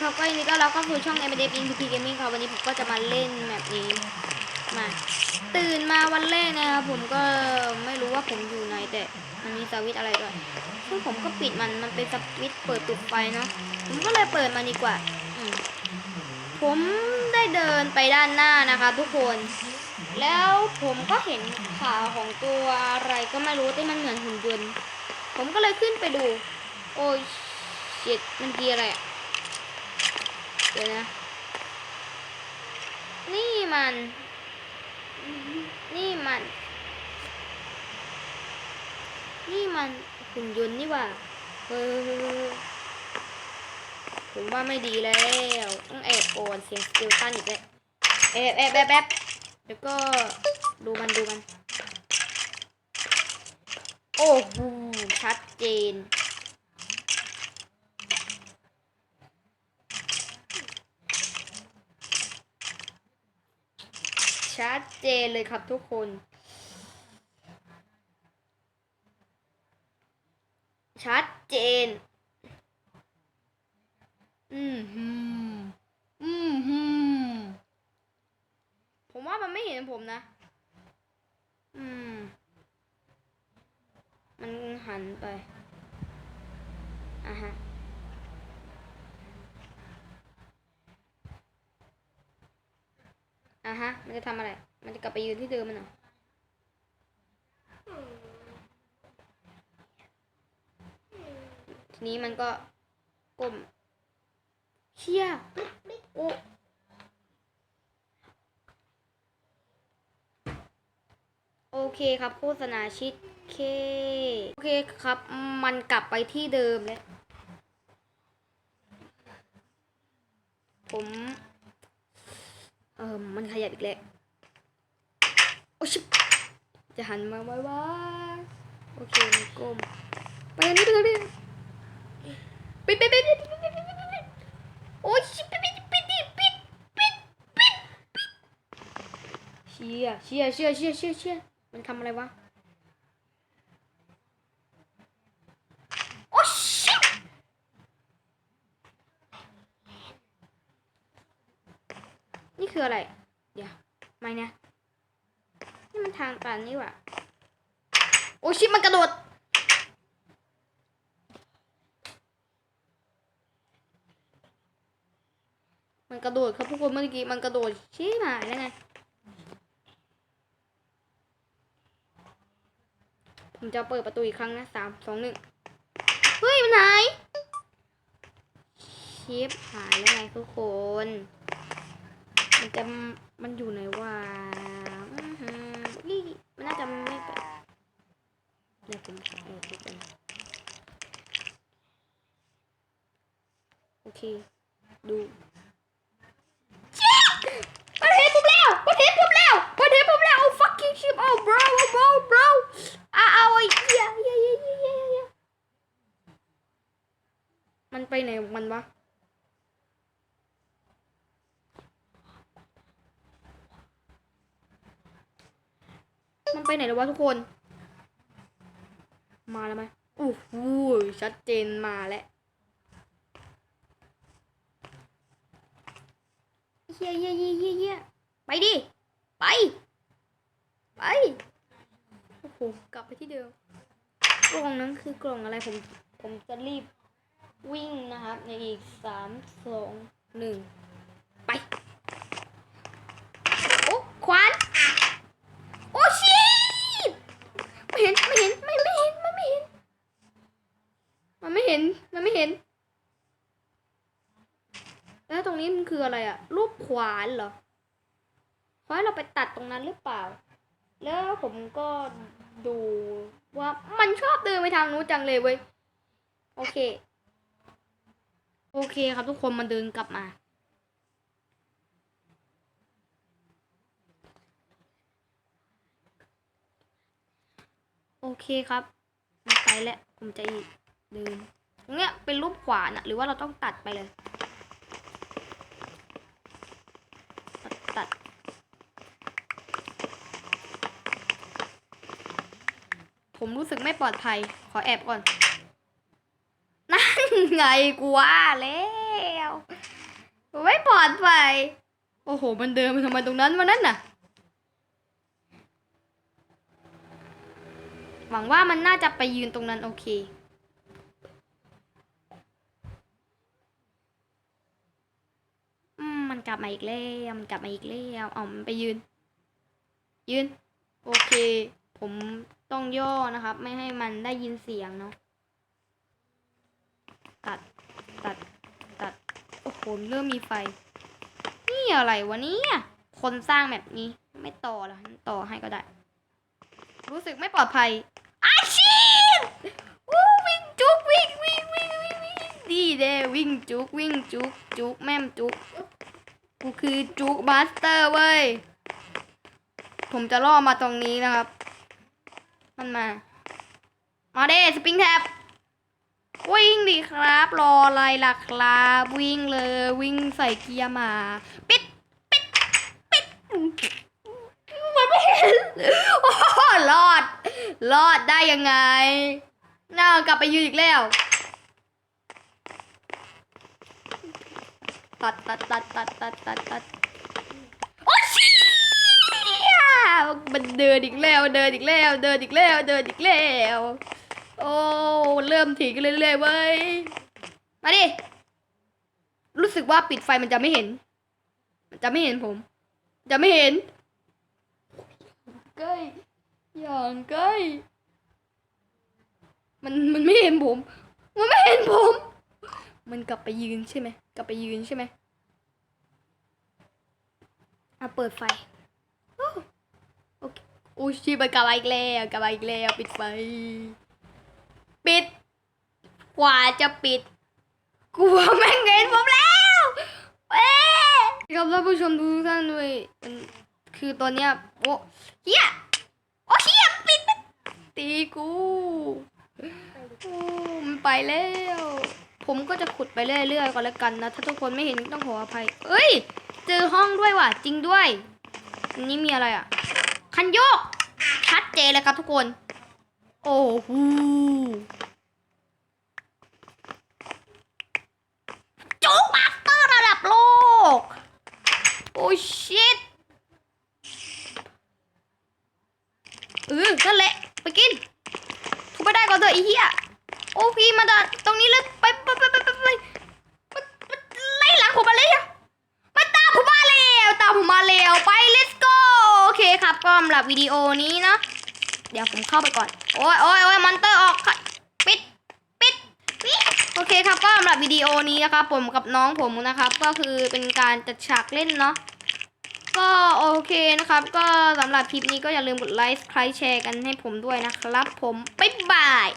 ครับก็ยินดีต้อนรับเข้าสู่ช่อง m d f i n p Gaming ครับวันนี้ผมก็จะมาเล่นแบบนี้มาตื่นมาวันแรกนะครับผมก็ไม่รู้ว่าผมอยู่ไหนแต่มันมีสวิตอะไรด้วยซึ่งผมก็ปิดมันมันเป็นสวิตเปิดปิดไฟเนาะผมก็เลยเปิดมันดีกว่าผมได้เดินไปด้านหน้านะคะทุกคน แล้วผมก็เห็นขาของตัวอะไรก็ไม่รู้ที่มันเหมือนหุ่นยนต์ผมก็เลยขึ้นไปดู โอ้ยเจ็ดมันกีอะไรอะ เดี๋ยวนะ นี่มัน นี่มัน นี่มันหุ่นยนต์นี่ว่าเออผมว่าไม่ดีแล้วต้องแอบโอนเสียงสกิลตันอีกแล้วแอบแอบแอบแอบแล้วก็ดูมันดูมัน โอ้โหชัดเจน ชัดเจนเลยครับทุกคน ชัดเจน อืมฮึมอืมฮึมผมว่ามันไม่เห็นผมนะ อืม มันหันไปอะฮะ อะฮะ มันจะทำอะไร มันจะกลับไปยืนที่เดิมมันเหรอทีนี้มันก็ก้มเชี่ยโอ้โอเคครับโฆษณาชิดเค โอเคครับ มันกลับไปที่เดิมแล้ว ผม เออ มันขยับอีกแล้วโอ้ชิบจะหันมาไว้ว่าโอเคมันก้มไปทางนี้ไปทางนี้ปิดปิดปิดปิดปิดปิดปิดปิดโอ้ชิบปิดปิดปิดปิดปิดปิดปิดเชี่ยเชี่ยเชี่ยเชี่ยเชี่ยเชี่ยมันทำอะไรวะโอ้ชิบนี่คืออะไร เดี๋ยวไม่นะนี่มันทางตันนี่หว่าโอ้ชิมันกระโดดมันกระโดดครับทุกคนเมื่อกี้มันกระโดดชี้หายแล้วไงผมจะเปิดประตูอีกครั้งนะสามสองหนึ่งเฮ้ยมันหายชิปหายแล้วไงทุกคน มันจะ มันอยู่ในวะอื้อหือนี่มันน่าจะไม่ไปเดี๋ยวผมเออดูกันโอเค ดู มันเห็นผมแล้วมันเห็นผมแล้วมันเห็นผมแล้ว oh fucking shit oh bro oh bro bro อ้าวไอ้เหี้ยเหี้ยเหี้ยเหี้ยเหี้ยเหี้ยมันไปไหนของมันวะ มัน ไปไหนแล้ววะทุกคน มาแล้วไหมอู้หูชัดเจนมาแล้วเฮียเฮียเฮียเฮียเฮียไปดิ ไป ไป โอ้โห กลับไปที่เดิม กล่องนั้นคือกล่องอะไร ผม ผมจะรีบวิ่งนะครับ ในอีกสามสองหนึ่งไป โอ้ขวาน โอ้ชิตไม่เห็น ไม่เห็น ไม่ไม่เห็น มันไม่เห็น มันไม่เห็น มันไม่เห็น แล้วตรงนี้มัน คืออะไรอะรูปขวานเหรอขอให้เราไปตัดตรงนั้นหรือเปล่า แล้วผมก็ดูว่ามันชอบเดินไปทางนู้นจังเลยเว้ย โอเค โอเคครับทุกคนมันเดินกลับมา โอเคครับไปแล้วผมจะเดินตรงเนี้ยเป็นรูปขวานอะหรือว่าเราต้องตัดไปเลย ตัดตัด ผมรู้สึกไม่ปลอดภัย ขอแอบก่อน นั่นไงกูว่าแล้วไม่ปลอดภัย โอ้โห มันเดินไปทำไมตรงนั้นวันนั้นน่ะ หวังว่ามันน่าจะไปยืนตรงนั้นโอเคอืมมันกลับมาอีกแล้วมันกลับมาอีกแล้วเอามันไปยืน ยืน โอเค ผม ต้องย่อนะครับ ไม่ให้มันได้ยินเสียงเนาะตัดตัดตัดโอ้โหเริ่มมีไฟ นี่อะไรวะเนี่ยคนสร้างแบบนี้ไม่ต่อละต่อให้ก็ได้ รู้สึกไม่ปลอดภัยอาชีพวู้วิ่งจุกวิ่งวิ่งวิ่งวิ่งวิ่งดีเด้วิ่งจุกวิ่งจุกจุกแม่มจุกกูคือจุกมาสเตอร์เว้ยผมจะล่อมาตรงนี้นะครับ มันมา มาเด้สปริงแท็บวิ่งดิครับ รออะไรล่ะครับ วิ่งเลยวิ่งใส่เกียร์มา ปิดปิดปิดมันไม่เห็นโอ้โหรอด รอดได้ยังไงน่ากลับไปยืนอีกแล้ว ตัดตัดตัดตัดตัดตัดตัดโอ้เชี่ย มันเดินอีกแล้วเดินอีกแล้วเดินอีกแล้วเดินอีกแล้ว โอ้เริ่มถี่กันเรื่อยๆเว้ยมาดิรู้สึกว่าปิดไฟมันจะไม่เห็น มันจะไม่เห็นผม จะไม่เห็นใกล้อย่างใกล้มันมันไม่เห็นผม มันไม่เห็นผม มันกลับไปยืนใช่ไหมกลับไปยืนใช่ไหมอะเปิดไฟ เคโอ้ชีมันกลับมาอีกแล้วกลับมาอีกแล้วปิดไฟปิด กว่าจะปิด กลัวแม่งเห็นผมแล้วเอ๊ะครับท่านผู้ชมทุกท่านด้วยคือตอนเนี้ยโอ้เฮียโอ้เฮียปิดตีกูโอ้มันไปแล้ว ผมก็จะขุดไปเรื่อยๆก่อนแล้วกันนะ ถ้าทุกคนไม่เห็นต้องขออภัย เอ้ย เจอห้องด้วยว่ะ จริงด้วย อันนี้มีอะไรอะ คันโยก ชัดเจนเลยครับทุกคน โอ้โหจุกมาสเตอร์ระดับโลก โอ้ชิตเออนั่นแหละ ไปกินทุบไปได้ก่อนเถอะไอ้เหี้ย โอ้พี่มาดัดตรงนี้เลยไปไปไปไปไปไปไล่หลังผมมาเลยอะมันตามผมมาแล้วตามผมมาแล้วไป let's เคครับก็สำหรับวิดีโอนี้เนาะเดี๋ยวผมเข้าไปก่อน โอ้ยโอ้ยโอ้ยมอนเตอร์ออกปิดปิดปิดโอเคครับก็สำหรับวิดีโอนี้นะครับผมกับน้องผมนะครับ ก็คือเป็นการจัดฉากเล่นเนาะก็โอเคนะครับ ก็สำหรับคลิปนี้ก็อย่าลืมกดไลค์ใครแชร์กันให้ผมด้วยนะครับ ผมบ๊ายบาย